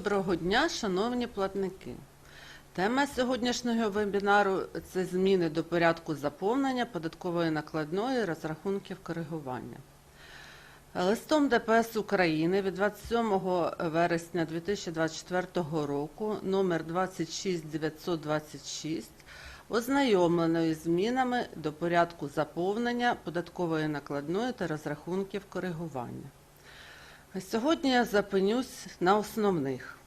Доброго дня, шановні платники. Тема сьогоднішнього вебінару це зміни до порядку заповнення податкової накладної розрахунків коригування. Листом ДПС України від 27 вересня 2024 року номер 26926 ознайомлено із змінами до порядку заповнення податкової накладної та розрахунків коригування. Сьогодні я зупинюсь на основних.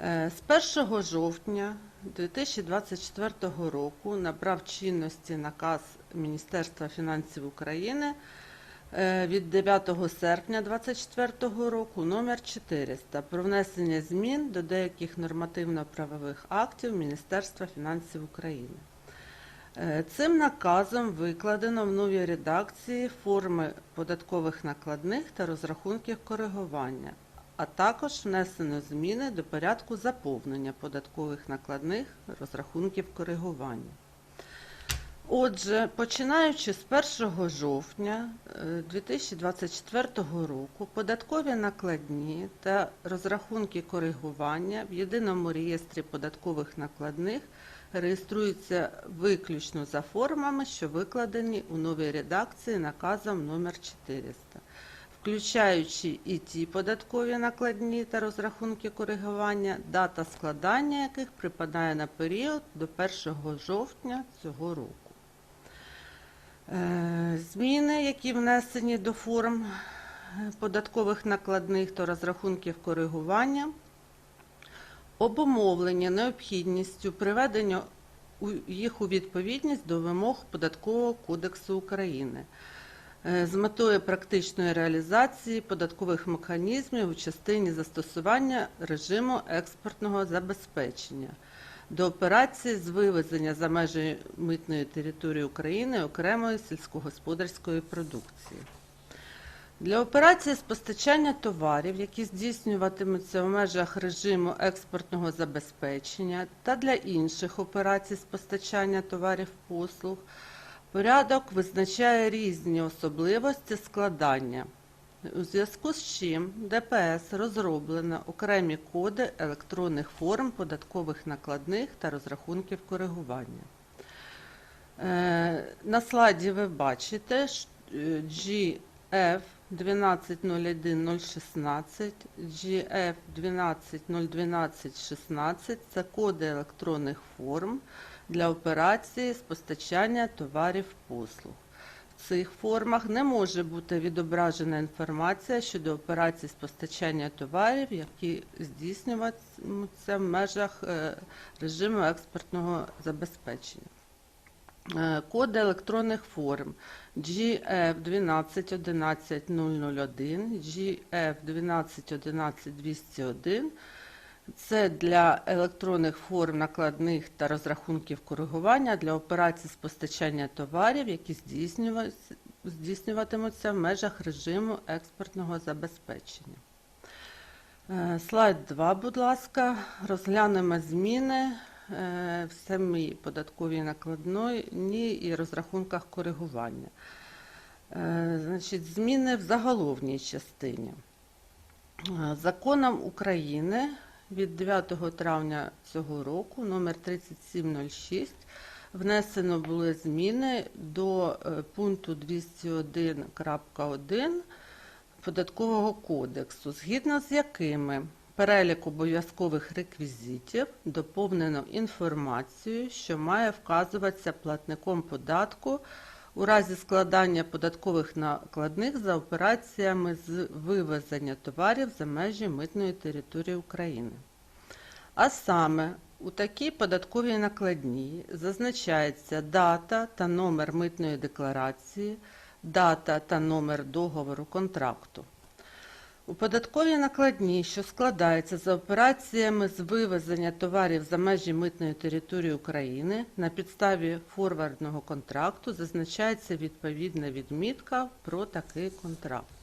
Е, З 1 жовтня 2024 року набрав чинності наказ Міністерства фінансів України е, від 9 серпня 2024 року номер 400 про внесення змін до деяких нормативно-правових актів Міністерства фінансів України. Е, Цим наказом викладено в новій редакції форми податкових накладних та розрахунків коригування, а також внесено зміни до порядку заповнення податкових накладних розрахунків коригування. Отже, починаючи з 1 жовтня е, 2024 року, податкові накладні та розрахунки коригування в єдиному реєстрі податкових накладних реєструються виключно за формами, що викладені у новій редакції наказом номер 400, включаючи і ті податкові накладні та розрахунки коригування, дата складання яких припадає на період до 1 жовтня цього року. Е, Зміни, які внесені до форм податкових накладних та розрахунків коригування, обумовлені необхідністю приведення їх у відповідність до вимог Податкового кодексу України е, з метою практичної реалізації податкових механізмів у частині застосування режиму експортного забезпечення до операції з вивезення за межі митної території України окремої сільськогосподарської продукції. Для операції з постачання товарів, які здійснюватимуться в межах режиму експортного забезпечення, та для інших операцій з постачання товарів послуг, порядок визначає різні особливості складання. У зв'язку з чим ДПС розроблено окремі коди електронних форм податкових накладних та розрахунків коригування. Е, На слайді ви бачите що, GF 1201016, GF 1201216 – це коди електронних форм для операції з постачання товарів послуг. В цих формах не може бути відображена інформація щодо операцій з постачання товарів, які здійснюватимуться в межах е, режиму експортного забезпечення. Е, Коди електронних форм GF 1211001, GF 1211201 це для електронних форм накладних та розрахунків коригування для операцій з постачання товарів, які здійснюватимуться в межах режиму експортного забезпечення. Е, Слайд 2, будь ласка. Розглянемо зміни в самій податковій накладної і розрахунках коригування. Е, Значить, зміни в заголовній частині. Е, Законом України від 9 травня цього року, номер 3706, внесено були зміни до е, пункту 201.1 Податкового кодексу, згідно з якими перелік обов'язкових реквізитів доповнено інформацією, що має вказуватися платником податку у разі складання податкових накладних за операціями з вивезення товарів за межі митної території України. А саме у такій податковій накладній зазначається дата та номер митної декларації, дата та номер договору контракту. У податковій накладній, що складається за операціями з вивезення товарів за межі митної території України, на підставі форвардного контракту зазначається відповідна відмітка про такий контракт.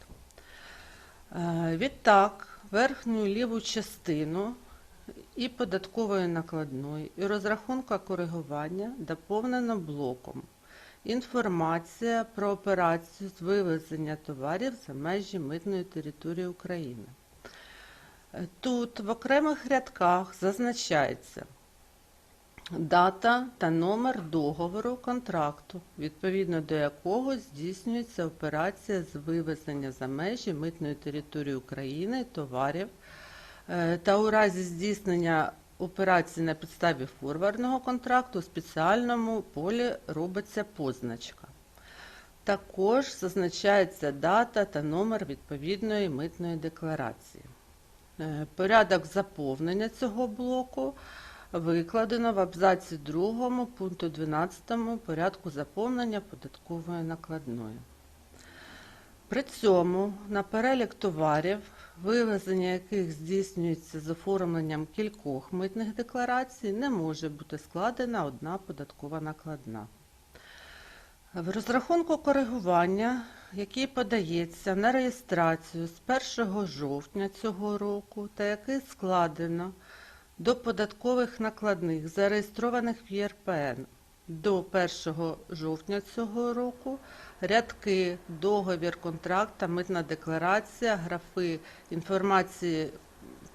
Е, Відтак, верхню ліву частину і податкової накладної, і розрахунка коригування доповнено блоком Інформація про операцію з вивезення товарів за межі митної території України. Е, Тут в окремих рядках зазначається дата та номер договору контракту, відповідно до якого здійснюється операція з вивезення за межі митної території України товарів е, та у разі здійснення операції на підставі форвардного контракту у спеціальному полі робиться позначка. Також зазначається дата та номер відповідної митної декларації. Е, Порядок заповнення цього блоку викладено в абзаці 2 пункту 12 порядку заповнення податкової накладної. При цьому на перелік товарів, вивезення яких здійснюється з оформленням кількох митних декларацій, не може бути складена одна податкова накладна. В розрахунку коригування, який подається на реєстрацію з 1 жовтня цього року та який складено до податкових накладних, зареєстрованих в ЄРПН до 1 жовтня цього року, рядки, договір, контракт та митна декларація, графи інформації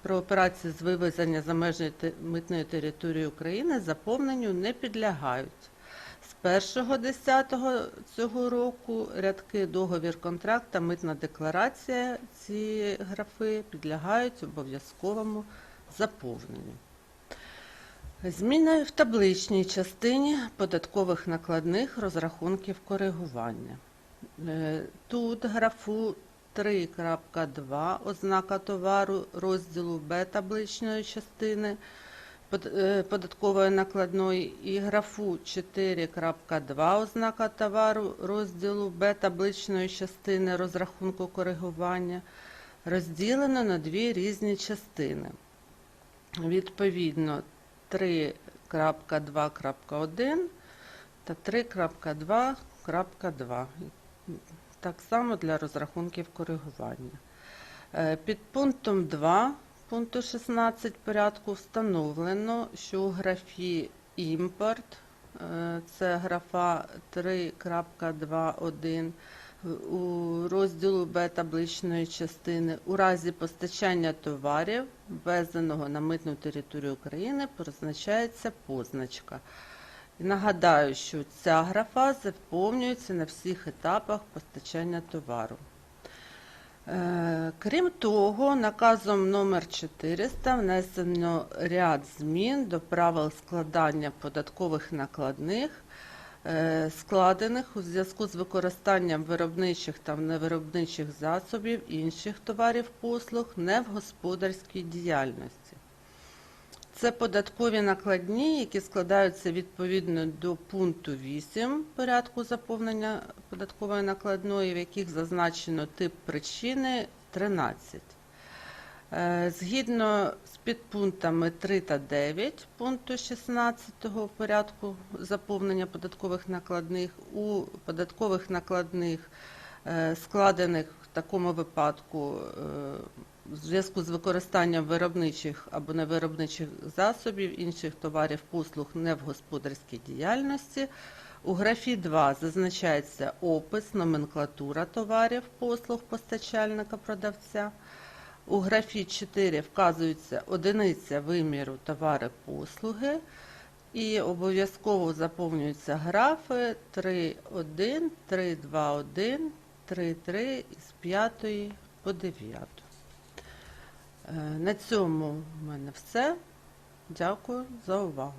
про операції з вивезення за межі митної території України заповненню не підлягають. З 1.10 цього року рядки договір, контракт та митна декларація ці графи підлягають обов'язковому заповненню. Зміни в табличній частині податкових накладних розрахунків коригування. Е, Тут графу 3.2 ознака товару розділу Б табличної частини е, податкової накладної і графу 4.2 ознака товару розділу Б табличної частини розрахунку коригування розділено на дві різні частини. Відповідно 3.2.1 та 3.2.2. Так само для розрахунків коригування. Е, Під пунктом 2 пункту 16 порядку встановлено, що у графі імпорт, е, це графа 3.2.1, у розділу Б табличної частини у разі постачання товарів, ввезеного на митну територію України, позначається позначка. І нагадаю, що ця графа заповнюється на всіх етапах постачання товару. Е, Крім того, наказом номер 400 внесено ряд змін до правил складання податкових накладних, складених у зв'язку з використанням виробничих та невиробничих засобів інших товарів послуг не в господарській діяльності. Це податкові накладні, які складаються відповідно до пункту 8 порядку заповнення податкової накладної, в яких зазначено тип причини 13. Е, Згідно з підпунктами 3 та 9 пункту 16 порядку заповнення податкових накладних у податкових накладних, е, складених в такому випадку е, в зв'язку з використанням виробничих або невиробничих засобів, інших товарів, послуг не в господарській діяльності. У графі 2 зазначається опис, номенклатура товарів, послуг постачальника продавця. У графі 4 вказується одиниця виміру товари послуги і обов'язково заповнюються графи 3.1, 3.2.1, 3.3 з 5 по 9. Е, На цьому в мене все. Дякую за увагу.